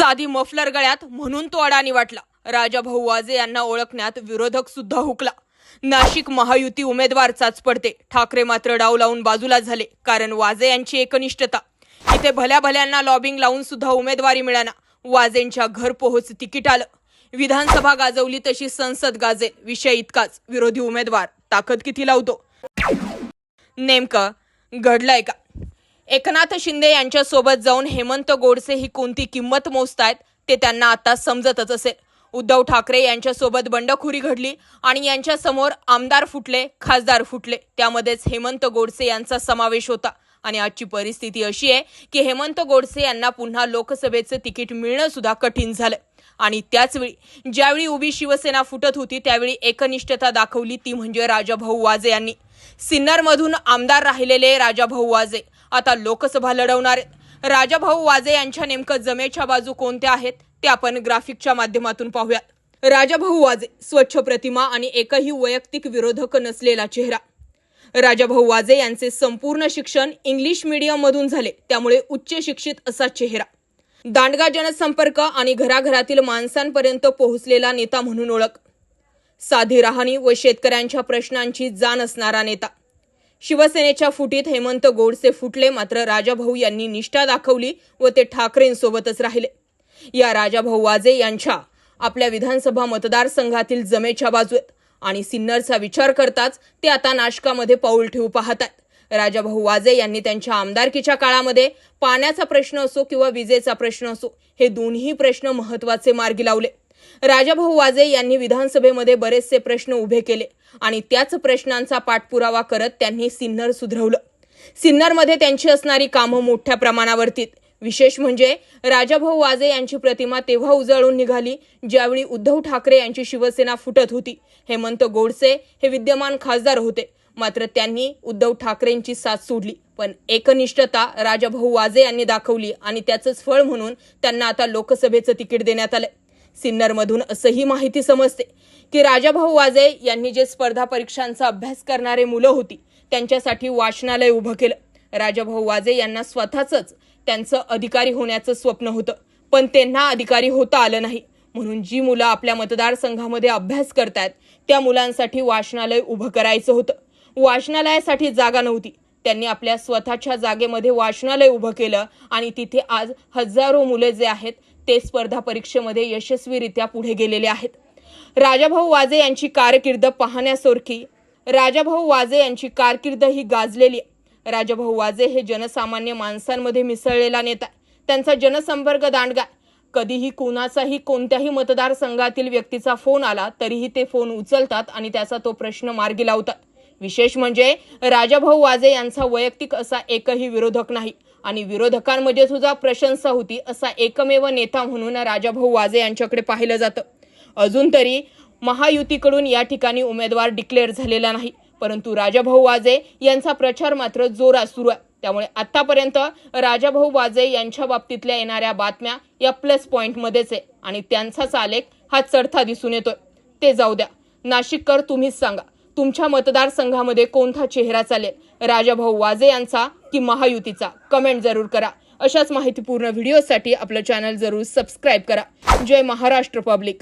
साधी मफलर गळ्यात म्हणून तो अडाणी वाटला. राजाभाऊ वाजे यांना ओळखण्यात विरोधक सुद्धा हुकला. नाशिक महायुती उमेदवार चाचपडते ठाकरे मात्र डाव लावून बाजूला झाले कारण वाजे यांची एकनिष्ठता. इथे भल्या भल्यांना लॉबिंग लावून सुद्धा उमेदवारी मिळाना. वाजेंच्या घर पोहोच तिकीट आलं. विधानसभा गाजवली तशी संसद गाजेल विषय इतकाच. विरोधी उमेदवार ताकद किती लावतो? नेमकं घडलंय का? एकनाथ शिंदे यांच्यासोबत जाऊन हेमंत गोडसे ही कोणती किंमत मोजतायत ते त्यांना आता समजतच असेल. उद्धव ठाकरे यांच्यासोबत बंडखोरी घडली आणि यांच्यासमोर आमदार फुटले खासदार फुटले. त्यामध्येच हेमंत गोडसे यांचा समावेश होता. आणि आजची परिस्थिती अशी आहे की हेमंत गोडसे यांना पुन्हा लोकसभेचं तिकीट मिळणं सुद्धा कठीण झालं आणि त्याचवेळी ज्यावेळी उभी शिवसेना फुटत होती त्यावेळी एकनिष्ठता दाखवली ती म्हणजे राजाभाऊ वाजे यांनी. सिन्नरमधून आमदार राहिलेले राजाभाऊ वाजे. आता लोकसभा लढवणार. राजाभाऊ वाजे यांच्या नेमकं जमेच्या बाजू कोणत्या आहेत ते आपण ग्राफिकच्या माध्यमातून पाहूयात. राजाभाऊ वाजे स्वच्छ प्रतिमा आणि एकही वैयक्तिक विरोधक नसलेला चेहरा. राजाभाऊ वाजे यांचे संपूर्ण शिक्षण इंग्लिश मीडियम मधून झाले त्यामुळे उच्च शिक्षित असा चेहरा. दांडगा जनसंपर्क आणि घराघरातील माणसांपर्यंत पोहोचलेला नेता म्हणून ओळख. साधी राहणी व शेतकऱ्यांच्या प्रश्नांची जाण असणारा नेता. शिवसेनेच्या फुटीत हेमंत गोडसे फुटले मात्र राजाभाऊ यांनी निष्ठा दाखवली व ते ठाकरेंसोबतच राहिले. या राजाभाऊ वाजे यांच्या आपल्या विधानसभा मतदारसंघातील जमेच्या बाजू आहेत आणि सिन्नरचा विचार करताच ते आता नाशकामध्ये पाऊल ठेवू पाहतात राजाभाऊ वाजे यांनी त्यांच्या आमदारकीच्या काळामध्ये पाण्याचा प्रश्न असो किंवा विजेचा प्रश्न असो हे दोन्ही प्रश्न महत्त्वाचे मार्गी लावले. राजाभाऊ वाजे यांनी विधानसभेमध्ये बरेचसे प्रश्न उभे केले आणि त्याच प्रश्नांचा पाठपुरावा करत त्यांनी सिन्नर सुधरवलं. सिन्नरमध्ये त्यांची असणारी कामं मोठ्या प्रमाणावरती विशेष म्हणजे राजाभाऊ वाजे यांची प्रतिमा तेव्हा उजळून निघाली ज्यावेळी उद्धव ठाकरे यांची शिवसेना फुटत होती. हेमंत गोडसे हे विद्यमान खासदार होते. मात्र त्यांनी उद्धव ठाकरेंची साथ सोडली. पण एकनिष्ठता राजाभाऊ वाजे यांनी दाखवली आणि त्याचंच फळ म्हणून त्यांना आता लोकसभेचं तिकीट देण्यात आलं सिन्नरमधून असंही माहिती समजते की राजाभाऊ वाजे यांनी जे स्पर्धा परीक्षांचा अभ्यास करणारे मुलं होती त्यांच्यासाठी वाचनालय उभं केलं. राजाभाऊ वाजे यांना स्वतःच त्यांचं अधिकारी होण्याचं स्वप्न होतं पण त्यांना अधिकारी होता आलं नाही. म्हणून जी मुलं आपल्या मतदारसंघामध्ये अभ्यास करतायत त्या मुलांसाठी वाचनालय उभं करायचं होतं. वाचनालयासाठी जागा नव्हती. त्यांनी आपल्या स्वतःच्या जागेमध्ये वाचनालय उभं केलं आणि तिथे आज हजारो मुले जे आहेत ते स्पर्धा परीक्षेमध्ये यशस्वीरित्या पुढे गेलेले आहेत. राजाभाऊ वाजे यांची कारकीर्द पाहण्यासारखी राजाभाऊ वाजे यांची कारकीर्द ही गाजलेली आहे. राजाभाऊ वाजे हे जनसामान्य माणसांमध्ये मिसळलेला नेता त्यांचा जनसंपर्क दांडगा कधीही कोणाचाही कोणत्याही मतदारसंघातील व्यक्तीचा फोन आला तरीही ते फोन उचलतात आणि त्याचा तो प्रश्न मार्गी लावतात. विशेष म्हणजे राजाभाऊ वाजे यांचा वैयक्तिक असा एकही विरोधक नाही. आणि विरोधकांमध्ये सुद्धा प्रशंसा होती असा एकमेव नेता म्हणून राजाभाऊ वाजे यांच्याकडे पाहिलं जातं. अजून तरी महायुतीकडून या ठिकाणी उमेदवार डिक्लेअर झालेला नाही. परंतु राजाभाऊ वाजे यांचा प्रचार मात्र जोरात सुरू आहे. त्यामुळे आतापर्यंत राजाभाऊ वाजे यांच्या बाबतीतल्या येणाऱ्या बातम्या या प्लस पॉईंटमध्येच आहे. आणि त्यांचाच आलेख हा चढता दिसून येतोय. ते जाऊ द्या. नाशिककर तुम्हीच सांगा. तुमच्या मतदारसंघामध्ये कोणता चेहरा चालेल? राजाभाऊ वाजे यांचा की महायुतीचा. कमेंट जरूर करा. अशाच माहितीपूर्ण व्हिडिओसाठी आपलं चॅनल जरूर सबस्क्राईब करा. जय महाराष्ट्र पब्लिक